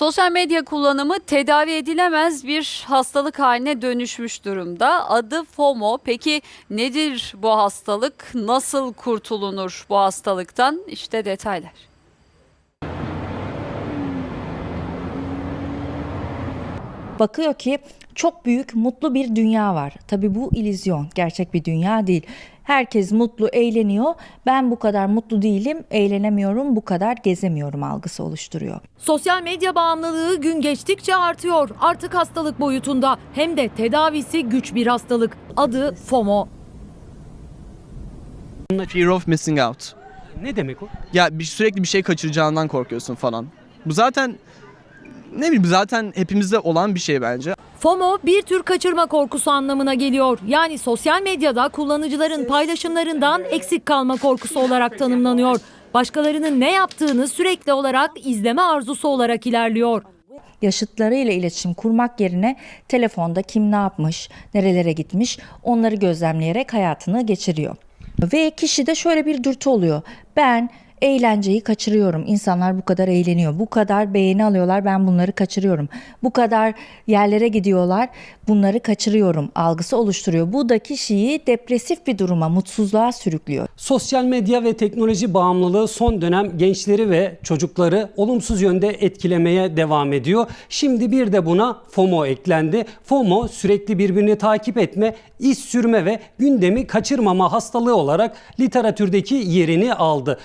Sosyal medya kullanımı tedavi edilemez bir hastalık haline dönüşmüş durumda. Adı FOMO. Peki nedir bu hastalık? Nasıl kurtulunur bu hastalıktan? İşte detaylar. bakıyor ki çok büyük mutlu bir dünya var. Tabii bu illüzyon, gerçek bir dünya değil. Herkes mutlu, eğleniyor. Ben bu kadar mutlu değilim, eğlenemiyorum, bu kadar gezemiyorum algısı oluşturuyor. Sosyal medya bağımlılığı gün geçtikçe artıyor. Artık hastalık boyutunda hem de tedavisi güç bir hastalık. Adı FOMO. Fear of missing out. Ne demek o? Ya bir, sürekli bir şey kaçıracağından korkuyorsun falan. Bu zaten ne bileyim zaten hepimizde olan bir şey bence. FOMO bir tür kaçırma korkusu anlamına geliyor. Yani sosyal medyada kullanıcıların paylaşımlarından eksik kalma korkusu olarak tanımlanıyor. Başkalarının ne yaptığını sürekli olarak izleme arzusu olarak ilerliyor. Yaşıtlarıyla iletişim kurmak yerine telefonda kim ne yapmış, nerelere gitmiş onları gözlemleyerek hayatını geçiriyor. Ve kişide şöyle bir dürtü oluyor. Ben eğlenceyi kaçırıyorum. İnsanlar bu kadar eğleniyor. Bu kadar beğeni alıyorlar. Ben bunları kaçırıyorum. Bu kadar yerlere gidiyorlar. Bunları kaçırıyorum. Algısı oluşturuyor. Bu da kişiyi depresif bir duruma, mutsuzluğa sürüklüyor. Sosyal medya ve teknoloji bağımlılığı son dönem gençleri ve çocukları olumsuz yönde etkilemeye devam ediyor. Şimdi bir de buna FOMO eklendi. FOMO sürekli birbirini takip etme, iz sürme ve gündemi kaçırmama hastalığı olarak literatürdeki yerini aldı.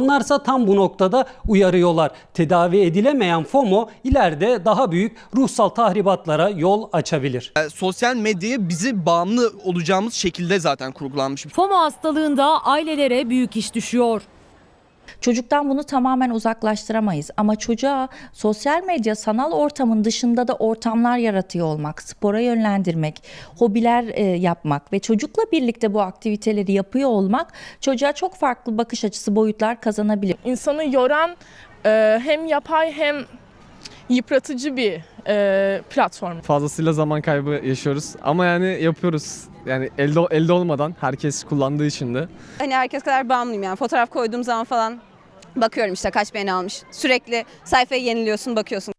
Uzmanlarsa tam bu noktada uyarıyorlar. Tedavi edilemeyen FOMO ileride daha büyük ruhsal tahribatlara yol açabilir. E, sosyal medyaya bizi bağımlı olacağımız şekilde zaten kurgulanmış. FOMO hastalığında ailelere büyük iş düşüyor. Çocuktan bunu tamamen uzaklaştıramayız ama çocuğa sosyal medya sanal ortamın dışında da ortamlar yaratıyor olmak, spora yönlendirmek, hobiler e, yapmak ve çocukla birlikte bu aktiviteleri yapıyor olmak çocuğa çok farklı bakış açısı, boyutlar kazanabilir. insanı yoran e, hem yapay hem yıpratıcı bir e, platform. fazlasıyla zaman kaybı yaşıyoruz ama yani yapıyoruz. Yani elde elde olmadan herkes kullandığı için de. Hani herkes kadar bağımlıyım yani. Fotoğraf koyduğum zaman falan bakıyorum işte kaç beğeni almış. Sürekli sayfayı yeniliyorsun bakıyorsun.